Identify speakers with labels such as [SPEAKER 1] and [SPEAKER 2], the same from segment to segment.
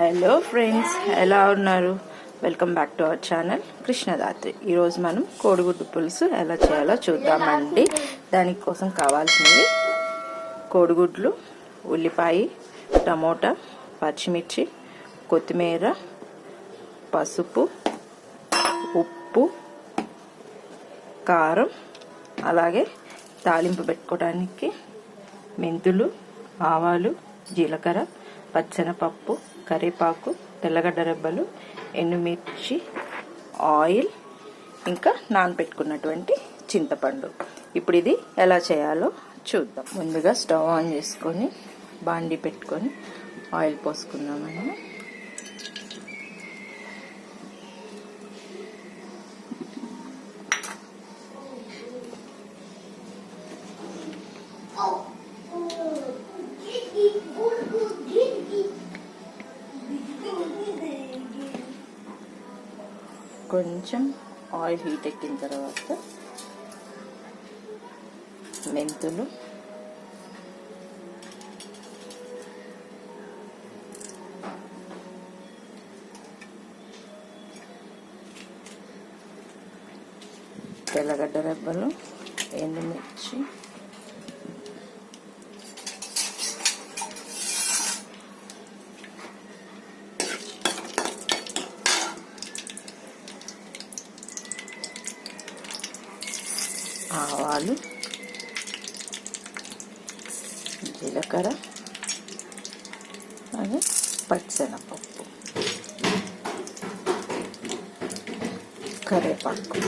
[SPEAKER 1] Hello friends ఎలా ఉన్నారు? Welcome back to our channel Krishnadatri ఈరోజు మనం కోడిగుడ్డు పులుసు ఎలా చేయాలో చూద్దామండి. దానికోసం కావాల్సినవి కోడిగుడ్లు ఉల్లిపాయ టమోటా పచ్చిమిర్చి కొత్తిమీర పసుపు ఉప్పు కారం అలాగే తాలింపు పెట్టుకోవడానికి మెంతులు ఆవాలు జీలకర్ర పచ్చనపప్పు కరివేపాకు తెల్లగడ్డ రెబ్బలు ఎండుమిర్చి ఆయిల్ ఇంకా నానబెట్టుకున్నటువంటి చింతపండు. ఇప్పుడు ఇది ఎలా చేయాలో చూద్దాం. ముందుగా స్టవ్ ఆన్ చేసుకొని బాండి పెట్టుకొని ఆయిల్ పోసుకుందామండి. కొంచెం ఆయిల్ హీట్ ఎక్కిన తర్వాత మెంతులు. తెల్లగడ్డ రెబ్బలు ఎండుమిర్చి ఆవాలు జీలకర్ర అలాగే పచ్చనపప్పు కరివేపాకు.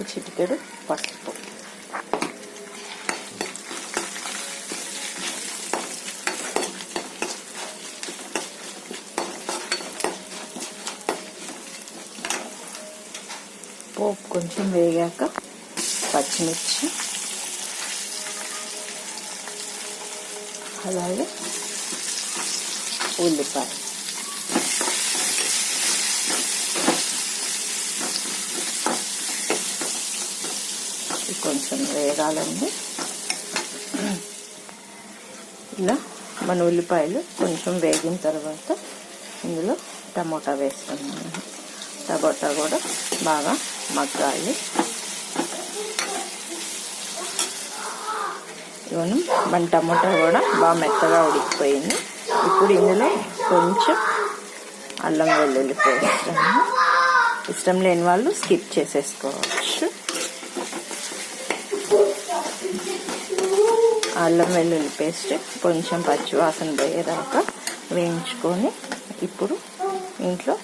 [SPEAKER 1] ఒక చిటికెడు పసుపు పోపు కొంచెం వేగాక పచ్చిమిర్చి అలాగే ఉల్లిపాయ కొంచెం వేగాలండి. ఇలా మన ఉల్లిపాయలు కొంచెం వేగిన తర్వాత ఇందులో టమోటా వేసుకున్నాను టమోటా కూడా బాగా మగ్గాలి. మన టమోటా కూడా బాగా మెత్తగా ఉడికిపోయింది. ఇప్పుడు ఇందులో కొంచెం అల్లం వెల్లుల్లి పేస్తాను ఇష్టం లేని వాళ్ళు స్కిప్ చేసేసుకోవచ్చు. అల్లం వెల్లుల్లి పేస్ట్ కొంచెం పచ్చివాసన పోయేదాకా వేయించుకొని ఇప్పుడు ఇంట్లో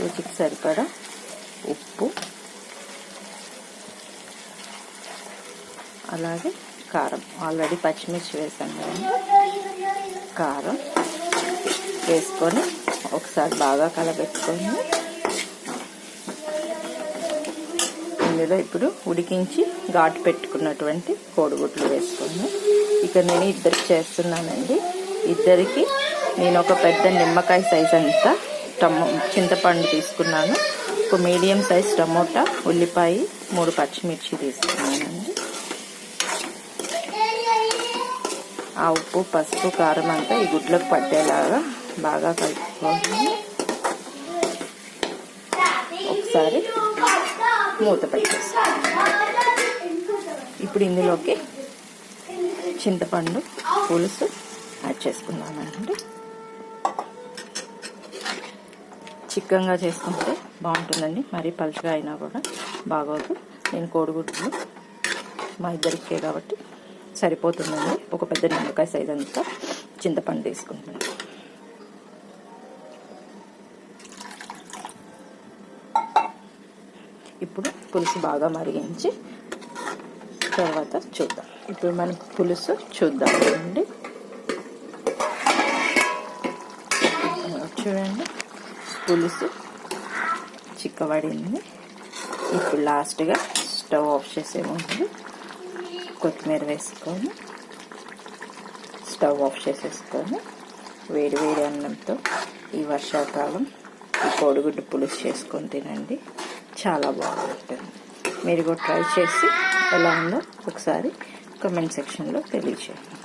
[SPEAKER 1] రుచికి సరిపడా ఉప్పు అలాగే కారం. ఆల్రెడీ పచ్చిమిర్చి వేసాం కదా. కారం వేసుకొని ఒకసారి బాగా కలబెట్టుకొని ఇందులో ఇప్పుడు ఉడికించి ఘాటు పెట్టుకున్నటువంటి కోడిగుడ్లు వేసుకొని ఇక్కడ నేను ఇద్దరికి చేస్తున్నానండి. ఇద్దరికి నేను ఒక పెద్ద నిమ్మకాయ సైజ్ అంతా టమో చింతపండు తీసుకున్నాను. ఒక మీడియం సైజ్ టమోటా ఉల్లిపాయ మూడు పచ్చిమిర్చి తీసుకున్నానండి. ఆ ఉప్పు పసుపు కారం అంతా ఈ గుడ్లకు పట్టేలాగా బాగా కలుపుకోవాలి. ఒకసారి మూత పెట్టేస్తాను. ఇప్పుడు ఇందులోకి చింతపండు పులుసు యాడ్ చేసుకుందామండి. చిక్కగా చేసుకుంటే బాగుంటుందండి. మరీ పలుచగా అయినా కూడా బాగోదు. నేను కోడిగుడ్లు మా ఇద్దరికే కాబట్టి సరిపోతుందండి. ఒక పెద్ద నిమ్మకాయ సైజ్ అంతా చింతపండు తీసుకుంటాను ఇప్పుడు పులుసు బాగా మరిగించి తర్వాత చూద్దాం. ఇప్పుడు మనం పులుసు చూద్దాం అండి. చూడండి పులుసు చిక్కబడింది. ఇప్పుడు లాస్ట్గా స్టవ్ ఆఫ్ చేసే ముందు కొత్తిమీర వేసుకొని స్టవ్ ఆఫ్ చేసేసుకొని వేడి వేడి అన్నంతో ఈ వర్షాకాలం ఈ కోడిగుడ్డు పులుసు చేసుకొని తినండి. చాలా బాగుంటుంది. మీరు కూడా ట్రై చేసి ఎలా ఉందో ఒకసారి కమెంట్ సెక్షన్లో తెలియచేయండి.